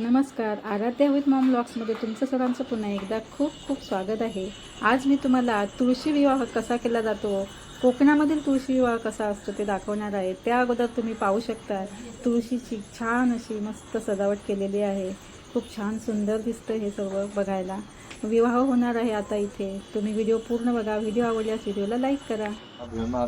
नमस्कार. Aaradhya with Maugham ब्लॉग्समध्ये तुमचं सर्वांचं पुन्हा एकदा खूप खूप स्वागत आहे. आज मी तुम्हाला तुळशी विवाह कसा केला जातो कोकणामधील तुळशी विवाह कसा असतो ते दाखवणार आहे. त्या अगोदर तुम्ही पाहू शकता तुळशीची छान अशी मस्त सजावट केलेली आहे. खूप छान सुंदर दिसतं हे सर्व बघायला. विवाह होणार आहे आता इथे. तुम्ही व्हिडिओ पूर्ण बघा. व्हिडिओ आवडल्यास व्हिडिओला लाईक करा. अभ्यर्मः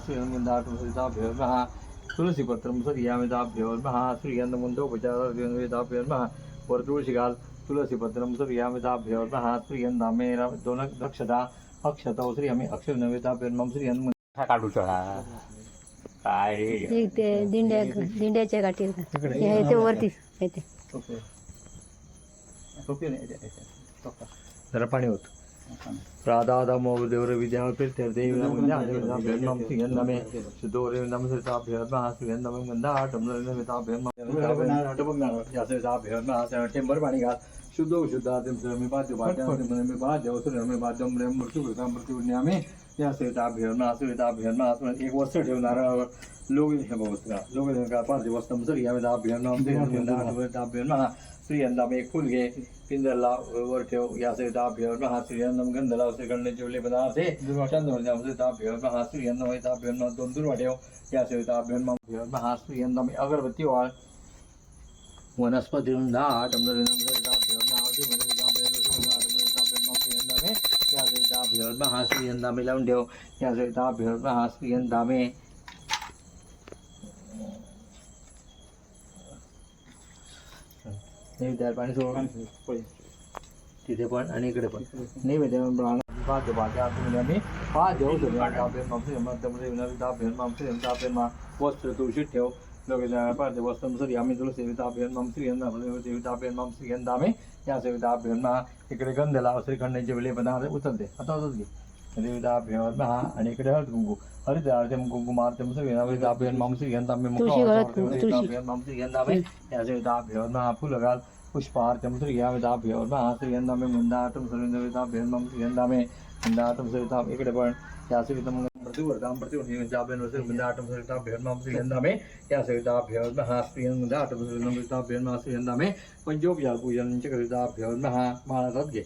तुलसी पत्रम सरियामिता अभ्यर्मः श्रीयन्दमुन्दोपचारवेदाभ्यर्मः महा तुळशी घाल तुलसी पत्रम सरियामिताभ्यर्मः श्रीयन्दामे दोन दक्षता अक्षता श्री आम्ही अक्षर नवेताभ्यर्मम श्रीयन्द काढू चढा काय ते दिंड्या दिंड्याच्या गाठी हे ते वरती. येते जरा पाणी होत. टेंबर पाणी घाल शुद्ध शुद्ध मी बाध्य मी बाध्य मी बाध्य मृत्यू मृत्यू आम्ही या सविताभ्यर्मः सविताभ्यर्मः एक वर्ष ठेवणार लोक हे बघा लोक पाच वस्तम सर या अभ्यर्मः श्रीयंदाम एक फुल घे पिंजरला वर ठेव या सविता अभ्यर्मः श्रीयंदम गंधला श्रीगंधाचे उरले पदार्थे चंद्र सविता अभ्यर्मः श्रीयंदम वैता अभ्यर्मः दोन दुर्वा ठेव या सविता अभ्यर्मः अभ्यर्मः श्रीयंदम अगरबत्ती वाळ वनस्पती दाट या सविता अभ्यर्मः श्रीयंदामे लावून ठेव या सविता अभ्यर्मः श्रीयंदामे नैवेद्याला पाणी सोड तिथे पण आणि इकडे पण नैवेद्य आतमध्ये आम्ही देऊ वस्त्र तुळशीत ठेव वस्त्र सरी आम्ही तुला सेविता अभ्यन सेविता या सेविता अभ्यन इकडे गंध लाव श्रीखंडाचे वेळे पदार्थ उचलते आता उचल घे देविता अभ्यन आणि इकडे हळद कुंकू हरित आरत्यम कुंकू मारत्यम श्रीयंदा अभ्यन मम श्रीयंदा मी तुळशी गळ्यात कुंकू, तुळशी. अभ्यन पण श्रीयंदा या सेविता अभ्यन फुलं घाल पुष्पार्थम श्रीयामिताभ्योर्मः श्रीयंदामे मुंदाटम श्रीयंदाभ्योर्मम श्रीयंदामे मुंदाटम सविता इकडे पण या घे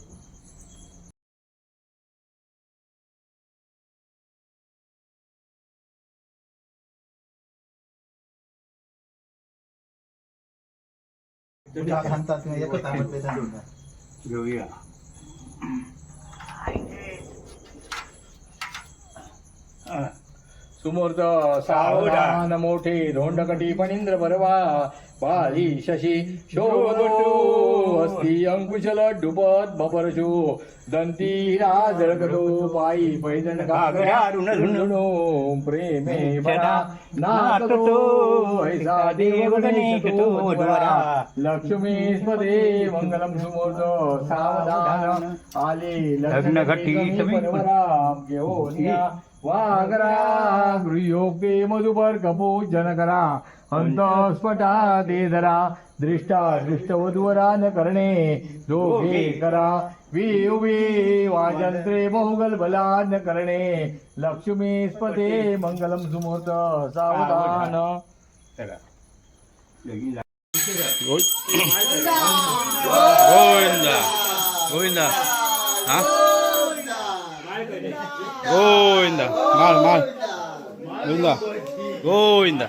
श्रीयंदामे पंचोपचार पूजन च करिताभ्योर्मः महाराजात घे घेऊया. सुमूर्त सावधान मोठे धोंडकटी पणींद्र परवा पाळी शशी शोभतो अस्ति अंकुशल डुबत बपरशु दंती राजळकतो पायी पैदन झुंडणो प्रेमे बना नाचतो ऐसा देव गणेश तो मधुरा लक्ष्मी स्पदे मंगलम सुमूर्त सावधान आले लग्न घटी घेऊन वागरा गृह्योगे मधुपर कपो जनकरा। अंतस्फटा दे धरा दृष्टा दृष्ट वधुवरा न करणे दोघे करा वी उभी वाजंत्रे मोगल बला न करणे लक्ष्मी स्पदे मंगलम सुमूर्त सावधान। गोविंदा गोविंदा हा? गोविंदा माल माल गोविंदा गोविंदा।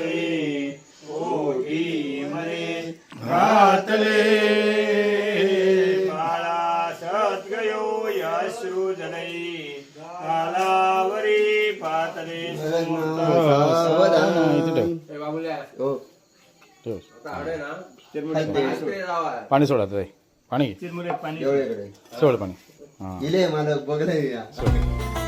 कालावरी पातले ठेव. पाणी. सोडा ताई. पाणी सोड पाणी. हां. इले मला बघले सोड.